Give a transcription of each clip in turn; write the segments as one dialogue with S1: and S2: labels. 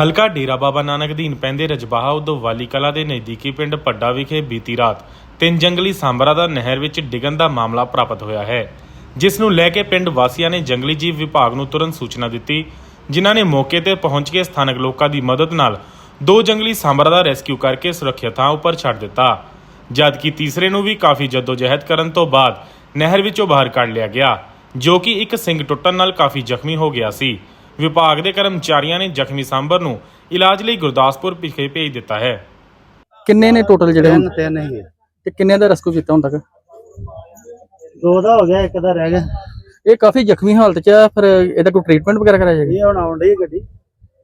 S1: ਹਲਕਾ ਡੇਰਾ ਬਾਬਾ ਨਾਨਕ ਅਧੀਨ ਪੈਂਦੇ ਰਜਬਾਹਾ ਉਦੋਵਾਲੀ ਕਲਾ ਦੇ ਨਜ਼ਦੀਕੀ ਪਿੰਡ ਪੱਡਾ ਵਿਖੇ ਬੀਤੀ ਰਾਤ ਤਿੰਨ ਜੰਗਲੀ ਸਾਂਬਰਾਂ ਦਾ ਨਹਿਰ ਵਿੱਚ ਡਿੱਗਣ ਦਾ ਮਾਮਲਾ ਪ੍ਰਾਪਤ ਹੋਇਆ ਹੈ, ਜਿਸ ਨੂੰ ਲੈ ਕੇ ਪਿੰਡ ਵਾਸੀਆਂ ਨੇ ਜੰਗਲੀ ਜੀਵ ਵਿਭਾਗ ਨੂੰ ਤੁਰੰਤ ਸੂਚਨਾ ਦਿੱਤੀ, ਜਿਨ੍ਹਾਂ ਨੇ ਮੌਕੇ ਤੇ ਪਹੁੰਚ ਕੇ ਸਥਾਨਕ ਲੋਕਾਂ ਦੀ ਮਦਦ ਨਾਲ ਦੋ ਜੰਗਲੀ ਸਾਂਬਰਾਂ ਦਾ ਰੈਸਕਿਊ ਕਰਕੇ ਸੁਰੱਖਿਅਤ ਥਾਂ ਉੱਪਰ ਛੱਡ ਦਿੱਤਾ। ਜਦਕਿ ਤੀਸਰੇ ਨੂੰ ਵੀ ਕਾਫੀ ਜਹਿਦ ਕਰਨ ਤੋਂ ਬਾਅਦ ਨਹਿਰ ਵਿੱਚੋਂ ਬਾਹਰ ਕੱਢ ਲਿਆ ਗਿਆ, ਜੋ ਕਿ ਇੱਕ ਸਿੰਗ ਟੁੱਟਣ ਨਾਲ ਕਾਫੀ ਜ਼ਖਮੀ ਹੋ ਗਿਆ ਸੀ। ਵਿਭਾਗ ਦੇ ਕਰਮਚਾਰੀਆਂ ਨੇ ਜ਼ਖਮੀ ਸਾਂਬਰ ਨੂੰ ਇਲਾਜ ਲਈ ਗੁਰਦਾਸਪੁਰ ਵਿਖੇ ਭੇਜ ਦਿੱਤਾ ਹੈ।
S2: ਕਿੰਨੇ ਨੇ ਟੋਟਲ ਜਿਹੜੇ ਹੁਣ
S3: ਤਿੰਨ ਤਿੰਨ ਹੀ ਹੈ।
S2: ਤੇ ਕਿੰਨੇ ਦਾ ਰੈਸਕਿਊ ਕੀਤਾ ਹੁਣ ਤੱਕ?
S3: ਦੋ ਦਾ ਹੋ ਗਿਆ ਇੱਕ ਦਾ ਰਹਿ ਗਿਆ।
S2: ਇਹ ਕਾਫੀ ਜ਼ਖਮੀ ਹਾਲਤ 'ਚ ਆ ਫਿਰ ਇਹਦਾ ਕੋਈ ਟ੍ਰੀਟਮੈਂਟ ਵਗੈਰਾ ਕਰਾਇਆ ਜਾਏਗਾ?
S3: ਇਹ ਹੁਣ ਆਉਣ ਡਈ ਗੱਡੀ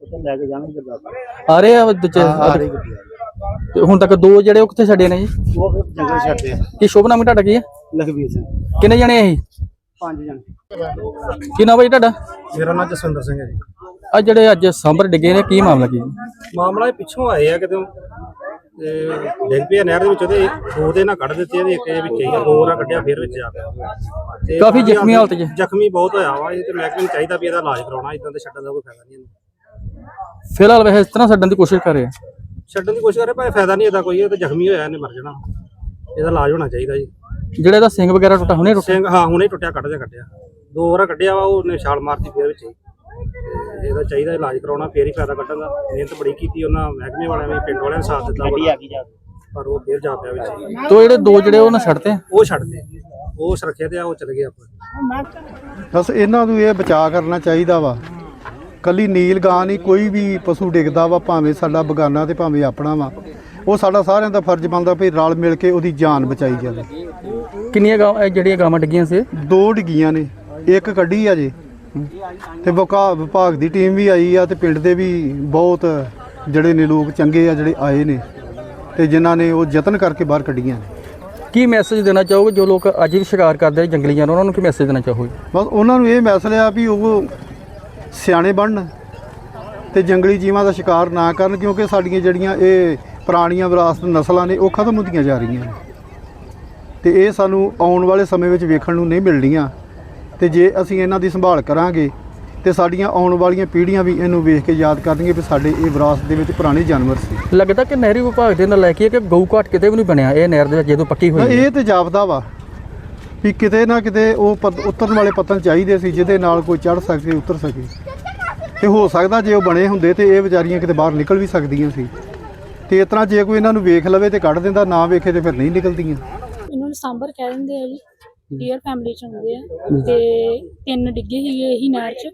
S3: ਉੱਥੇ ਲੈ ਕੇ ਜਾਣਗੇ ਗੁਰਦਾਸਪੁਰ।
S2: ਆ ਰਹੇ ਆ ਦੂਜੇ
S3: ਆ ਰਹੀ ਗੱਡੀ ਆ ਰਹੀ।
S2: ਤੇ ਹੁਣ ਤੱਕ ਦੋ ਜਿਹੜੇ ਉਹ ਕਿੱਥੇ ਛੱਡੇ ਨੇ ਜੀ?
S3: ਉਹ ਫਿਰ ਜੰਗਲ ਛੱਡਦੇ ਆ।
S2: ਕੀ ਸ਼ੁਭ ਨਾਮ ਤੁਹਾਡਾ ਕੀ ਹੈ?
S3: ਲਖਵੀਰ ਸਿੰਘ।
S2: ਕਿੰਨੇ ਜਣੇ ਆ ਇਹ?
S3: ਪੰਜ ਜਣ।
S2: ਕੀ ਨਾਮ ਹੈ ਜੀ ਤੁਹਾਡਾ?
S3: ਮੇਰਾ ਨਾਮ ਜਸਵਿੰਦਰ ਸਿੰਘ ਹੈ ਜੀ।
S2: ਆ ਜਿਹੜੇ ਅੱਜ ਸਾਂਬਰ ਡਿੱਗੇ ਨੇ ਕੀ ਮਾਮਲਾ ਕੀ ਹੈ?
S3: ਮਾਮਲਾ ਇਹ ਪਿੱਛੋਂ ਆਏ ਆ ਕਿਤੇ। ਤੇ ਡਿੱਗ ਪਿਆ ਨਹਿਰ ਦੇ ਵਿੱਚ ਉਹਦੇ ਦੋ ਦੇ ਨਾਲ ਕੱਢ ਦਿੱਤੇ ਇਹਦੇ ਇੱਕ ਦੇ ਵਿੱਚ ਹੀ ਆ ਦੋ ਨਾਲ ਕੱਢਿਆ ਫਿਰ ਵਿੱਚ ਆ ਗਿਆ। ਤੇ
S2: ਕਾਫੀ ਜ਼ਖਮੀ ਹਾਲਤ 'ਚ।
S3: ਜ਼ਖਮੀ ਬਹੁਤ ਹੋਇਆ ਵਾ ਇਹ ਤੇ ਮਹਿਕਮੇ ਨੂੰ ਚਾਹੀਦਾ ਵੀ ਇਹਦਾ ਇਲਾਜ ਕਰਾਉਣਾ ਇਦਾਂ ਤੇ ਛੱਡਣ ਦਾ ਕੋਈ ਫਾਇਦਾ ਨਹੀਂ ਇਹਨੂੰ।
S2: ਫਿਲਹਾਲ ਵੈਸੇ ਇਸ ਤਰ੍ਹਾਂ ਛੱਡਣ ਦੀ ਕੋਸ਼ਿਸ਼ ਕਰ ਰਹੇ ਆ।
S3: ਛੱਡਣ ਦੀ ਕੋਸ਼ਿਸ਼ ਕਰੇ ਭਾਵੇਂ ਫਾਇਦਾ ਨਹੀਂ ਇਹਦਾ ਕੋਈ ਇਹ ਤਾਂ ਜ਼ਖਮੀ ਹੋਇਆ ਇਹਨੇ ਮਰ ਜਾਣਾ। ਇਹਦਾ ਇਲਾਜ ਹੋਣਾ ਚਾਹੀਦਾ ਜੀ।
S2: ਜਿਹੜੇ ਦਾ ਸਿੰਘ ਵਗੈਰਾ ਟੁੱਟਾ ਹੁਣੇ ਟੁੱਟਾ
S3: ਸਿੰਘ ਹਾਂ ਹੁਣੇ ਟੁੱਟਿਆ ਕੱਢ ਦੇ ਕੱਢਿਆ। ਦੋ ਵਾਰ ਕੱਢਿਆ ਵਾ ਉਹਨੇ ਛਾਲ ਮਾਰਤੀ ਫੇਰ ਵਿੱਚ। ਤੇ ਇਹਦਾ ਚਾਹੀਦਾ ਇਲਾਜ ਕਰਾਉਣਾ ਫੇਰ ਹੀ ਫਾਇਦਾ ਕੱਢਣ ਦਾ। ਮਿਹਨਤ ਬੜੀ ਕੀਤੀ ਉਹਨਾਂ ਮਹਿਕਮੇ ਵਾਲਿਆਂ ਨੇ ਪਿੰਡ ਵਾਲਿਆਂ ਨੇ ਸਾਥ ਦਿੱਤਾ ਬੜਾ। ਪਰ ਉਹ ਫੇਰ ਜਾ ਪਿਆ ਵਿੱਚ।
S2: ਤੋ ਜਿਹੜੇ ਦੋ ਜਿਹੜੇ ਉਹ ਨਾ ਛੱਡਤੇ?
S3: ਉਹ ਛੱਡ ਦੇ ਉਹ ਸੁਰੱਖਿਅਤ ਆ ਉਹ ਚਲੇ ਗਏ ਆਪਾਂ।
S4: ਬਸ ਇਹਨਾਂ ਨੂੰ ਇਹ ਬਚਾਅ ਕਰਨਾ ਚਾਹੀਦਾ ਵਾ। ਕੱਲੀ ਨੀਲ ਗਾਂ ਨਹੀਂ ਕੋਈ ਵੀ ਪਸ਼ੂ ਡਿੱਗਦਾ ਵਾ ਭਾਵੇਂ ਸਾਡਾ ਬਗਾਨਾ ਤੇ ਭਾਵੇਂ ਆਪਣਾ ਵਾ। ਉਹ ਸਾਡਾ ਸਾਰਿਆਂ ਦਾ ਫਰਜ਼ ਬਣਦਾ ਵੀ ਰਲ ਮਿਲ ਕੇ ਉਹਦੀ ਜਾਨ ਬਚਾਈ ਜਾਵੇ।
S2: ਕਿੰਨੀਆਂ ਗਾਂ ਇਹ ਜਿਹੜੀਆਂ ਗਾਵਾਂ ਡਿੱਗੀਆਂ ਸੀ?
S4: ਦੋ ਡਿੱਗੀਆਂ ਨੇ। ਇੱਕ ਕੱਢੀ ਆ ਜੇ। ਤੇ ਵਿਕਾ ਵਿਭਾਗ ਦੀ ਟੀਮ ਵੀ ਆਈ ਆ ਤੇ ਪਿੰਡ ਦੇ ਵੀ ਬਹੁਤ ਜਿਹੜੇ ਨੇ ਲੋਕ ਚੰਗੇ ਆ ਜਿਹੜੇ ਆਏ ਨੇ। ਤੇ ਜਿਨ੍ਹਾਂ ਨੇ ਉਹ ਯਤਨ ਕਰਕੇ ਬਾਹਰ ਕੱਢੀਆਂ। ਨੇ
S2: ਕੀ ਮੈਸੇਜ ਦੇਣਾ ਚਾਹੋਗੇ? ਜੋ ਲੋਕ ਅੱਜ ਵੀ ਸ਼ਿਕਾਰ ਕਰਦੇ ਜੰਗਲੀ ਜਾਨਵਰਾਂ ਉਹਨਾਂ ਨੂੰ ਕੀ ਮੈਸੇਜ ਦੇਣਾ ਚਾਹੋਗੇ?
S4: ਬਸ ਉਹਨਾਂ ਨੂੰ ਇਹ ਮੈਸੇਜ ਆ ਵੀ ਉਹ ਸਿਆਣੇ ਬਣਨ ਤੇ ਜੰਗਲੀ ਜੀਵਾਂ ਦਾ ਸ਼ਿਕਾਰ ਨਾ ਕਰਨ ਕਿਉਂਕਿ ਸਾਡੀਆਂ ਜਿਹੜੀਆਂ ਇਹ ਪੁਰਾਣੀਆਂ ਵਿਰਾਸਤ ਨਸਲਾਂ ਨੇ ਉਹ ਖਤਮ ਹੁੰਦੀਆਂ ਜਾ ਰਹੀਆਂ ਨੇ। ਤੇ ਇਹ ਸਾਨੂੰ ਆਉਣ ਵਾਲੇ ਸਮੇਂ ਵਿੱਚ ਵੇਖਣ ਨੂੰ ਨਹੀਂ ਮਿਲਣੀਆਂ। ਤੇ ਜੇ ਅਸੀਂ ਇਹਨਾਂ ਦੀ ਸੰਭਾਲ ਕਰਾਂਗੇ ਤੇ ਸਾਡੀਆਂ ਆਉਣ ਵਾਲੀਆਂ ਪੀੜ੍ਹੀਆਂ ਵੀ ਇਹਨੂੰ ਵੇਖ ਕੇ ਯਾਦ ਕਰਨਗੀਆਂ ਵੀ ਸਾਡੇ ਇਹ ਵਿਰਾਸਤ ਦੇ ਵਿੱਚ ਪੁਰਾਣੇ ਜਾਨਵਰ ਸੀ।
S2: ਲੱਗਦਾ ਕਿ ਨਹਿਰੀ ਵਿਭਾਗ ਦੇ ਨਾਲ ਲੈ ਕੇ ਕਿ ਗਊ ਘਾਟ ਕਿਤੇ ਵੀ ਨਹੀਂ ਬਣਿਆ ਇਹ ਨਹਿਰ ਦੇ ਵਿੱਚ ਜਦੋਂ ਪੱਕੀ ਹੋਈ।
S4: ਇਹ ਤੇ ਜਾਪਦਾ ਵਾ ਵੀ ਕਿਤੇ ਨਾ ਕਿਤੇ ਉਹ ਉਤਰਨ ਵਾਲੇ ਪਤਨ ਚਾਹੀਦੇ ਸੀ ਜਿਹਦੇ ਨਾਲ ਕੋਈ ਚੜ ਸਕੇ ਉਤਰ ਸਕੇ। ਤੇ ਹੋ ਸਕਦਾ ਜੇ ਉਹ ਬਣੇ ਹੁੰਦੇ ਤੇ ਇਹ ਵਿਚਾਰੀਆਂ ਕਿਤੇ ਬਾਹਰ ਨਿਕਲ ਵੀ ਸਕਦੀਆਂ ਸੀ। ਤੇ ਇਸ ਤਰ੍ਹਾਂ ਜੇ ਕੋਈ ਇਹਨਾਂ ਨੂੰ ਵੇਖ ਲਵੇ ਤੇ ਕੱਢ ਦਿੰਦਾ ਨਾ ਵੇਖੇ ਤੇ ਫਿਰ ਨਹੀਂ ਨਿਕਲਦੀਆਂ।
S5: ਨੂੰ ਸਾਂਬਰ ਕਹਿ ਦਿੰਦੇ ਆ ਜੀ ਡੀਅਰ ਫੈਮਿਲੀ ਚ ਹੁੰਦੇ ਆ। ਤੇ ਤਿੰਨ ਡਿੱਗੇ ਸੀਗੇ ਇਹੀ ਨਹਿਰ ਚ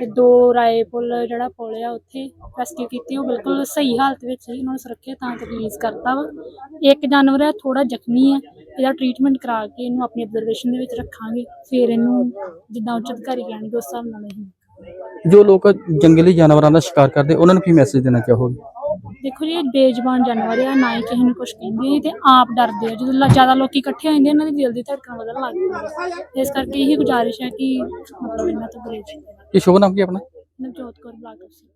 S5: ਤੇ ਦੋ ਰਾਏ ਪੁੱਲ ਜਿਹੜਾ ਪੁੱਲ ਆ ਉੱਥੇ ਰੈਸਕਿਊ ਕੀਤੀ ਉਹ ਬਿਲਕੁਲ ਸਹੀ ਹਾਲਤ ਵਿੱਚ ਸੀ ਉਹਨਾਂ ਨੂੰ ਸੁਰੱਖਿਅਤ ਥਾਂ ਤੇ ਰਿਲੀਜ਼ ਕਰਤਾ ਵਾ। ਇੱਕ ਜਾਨਵਰ ਹੈ ਥੋੜਾ ਜ਼ਖਮੀ ਹੈ ਇਹਦਾ ਟ੍ਰੀਟਮੈਂਟ ਕਰਾ ਕੇ ਇਹਨੂੰ ਆਪਣੀ ਅਬਜ਼ਰਵੇਸ਼ਨ ਦੇ ਵਿੱਚ ਰੱਖਾਂਗੇ ਫਿਰ ਇਹਨੂੰ ਜਿੱਦਾਂ ਉੱਚ ਅਧਿਕਾਰੀ ਕਹਿਣਗੇ ਉਸ ਹਿਸਾਬ ਨਾਲ
S2: ਜੋ ਲੋਕ ਜੰਗਲੀ ਜਾਨਵਰਾਂ ਦਾ ਸ਼ਿਕਾਰ ਕਰਦੇ ਉਹਨਾਂ ਨੂੰ ਕੀ ਮੈਸੇਜ ਦੇਣਾ ਚਾਹੋਗੇ?
S5: ਦੇਖੋ ਜੀ ਇਹ ਬੇਜ਼ਬਾਨ ਜਾਨਵਰ ਆ ਨਾ ਹੀ ਕਿਸੇ ਨੂੰ ਕੁਝ ਕਹਿੰਦੇ ਤੇ ਆਪ ਡਰਦੇ ਆ। ਜਦੋਂ ਜ਼ਿਆਦਾ ਲੋਕੀ ਇਕੱਠੇ ਹੋ ਜਾਂਦੇ ਇਹਨਾਂ ਦੀ ਦਿਲ ਦੀ ਧੜਕਣ ਵਧਣ ਲੱਗ ਜਾਂਦੀ ਇਸ ਕਰਕੇ ਇਹੀ ਗੁਜ਼ਾਰਿਸ਼ ਹੈ ਕਿ ਮਤਲਬ ਇਹਨਾਂ ਤੋਂ ਗੁਰੇਜ਼
S2: ਕੀ ਸ਼ੁਭ ਨਾਮ ਕੀ ਆਪਣਾ?
S5: ਨਵਜੋਤ ਕੌਰ ਬਲਾਕ ਅਫਸਰ।